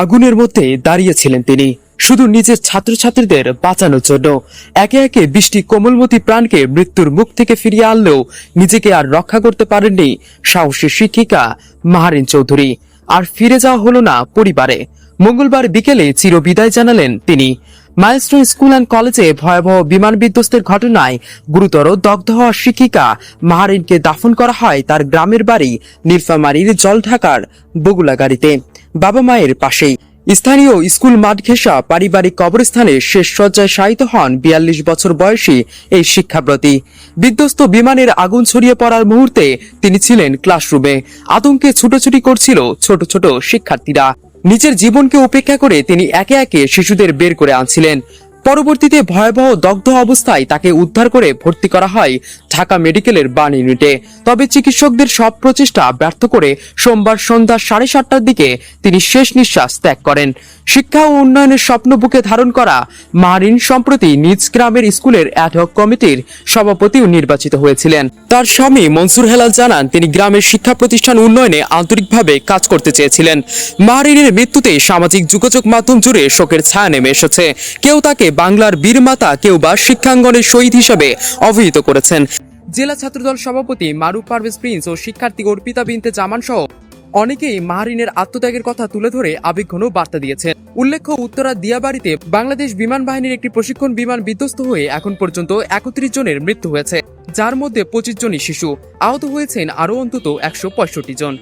আগুনের মধ্যে দাঁড়িয়েছিলেন তিনি। শুধু নিজের ছাত্রছাত্রীদের বাঁচানোর জন্য। একে একে বৃষ্টি কোমলমতি প্রাণকে মৃত্যুর মুখ থেকে ফিরিয়ে আনলেও নিজেকে আর রক্ষা করতে পারেননি সাহসী শিক্ষিকা মাহারিন চৌধুরী। আর ফিরে যাওয়া হলো না পরিবারে। মঙ্গলবার বিকেলে চিরবিদায় জানালেন তিনি। মাইলস্টোন স্কুল অ্যান্ড কলেজে ভয়াবহ বিমান বিধ্বস্তের ঘটনায় গুরুতর দগ্ধ হওয়া শিক্ষিকা মাহারিনকে দাফন করা হয় তার গ্রামের বাড়ি নীলফামারীর জলঢাকার বগুলা গাড়িতে। বাবা মায়ের পাশেই। স্থানীয় স্কুল মাঠ ঘেঁষা পারিবারিক কবরস্থানে শেষ শয্যায় শায়িত হন বিয়াল্লিশ বছর বয়সী এই শিক্ষাব্রতী। বিধ্বস্ত বিমানের আগুন ছড়িয়ে পড়ার মুহূর্তে তিনি ছিলেন ক্লাসরুমে। আতঙ্কে ছুটোছুটি করছিল ছোট ছোট শিক্ষার্থীরা। নিজের জীবনকে উপেক্ষা করে তিনি একে একে শিশুদের বের করে আনছিলেন। পরবর্তীতে ভয়াবহ দগ্ধ অবস্থায় তাকে উদ্ধার করে ভর্তি করা হয় ঢাকা মেডিকেলের বার্ন ইউনিটে। তবে চিকিৎসকদের সব প্রচেষ্টা ব্যর্থ করে সোমবার সন্ধ্যা সাড়ে সাতটার দিকে তিনি শেষ নিঃশ্বাস ত্যাগ করেন। শিক্ষা ও উন্নয়নের স্বপ্ন বুকে ধারণ করা মারিন সম্প্রতি নিজ গ্রামের স্কুলের অ্যাডহক কমিটির সভাপতিও নির্বাচিত হয়েছিলেন। তার স্বামী মনসুর হেলাল জানান, তিনি গ্রামের শিক্ষা প্রতিষ্ঠান উন্নয়নে আন্তরিকভাবে কাজ করতে চেয়েছিলেন। মারিনের মৃত্যুতে সামাজিক যোগাযোগ মাধ্যম জুড়ে শোকের ছায়া নেমে এসেছে। কেউ তাকে বাংলার বীরমাতা কেউ বা শিক্ষাঙ্গনের শহীদ হিসেবে অভিহিত করেছেন। জেলা ছাত্রদল সভাপতি মারুফ পারভেজ প্রিন্স ও শিক্ষার্থী অর্পিতা বিনতে জামান সহ অনেকেই মাহারিনের আত্মত্যাগের কথা তুলে ধরে আবেগঘন বার্তা দিয়েছেন। উল্লেখ্য, উত্তরা দিয়াবাড়িতে বাংলাদেশ বিমান বাহিনীর একটি প্রশিক্ষণ বিমান বিধ্বস্ত হয়ে এখন পর্যন্ত একত্রিশ জনের মৃত্যু হয়েছে, যার মধ্যে পঁচিশ জনই শিশু। আহত হয়েছেন আরও অন্তত একশো পঁয়ষট্টি জন।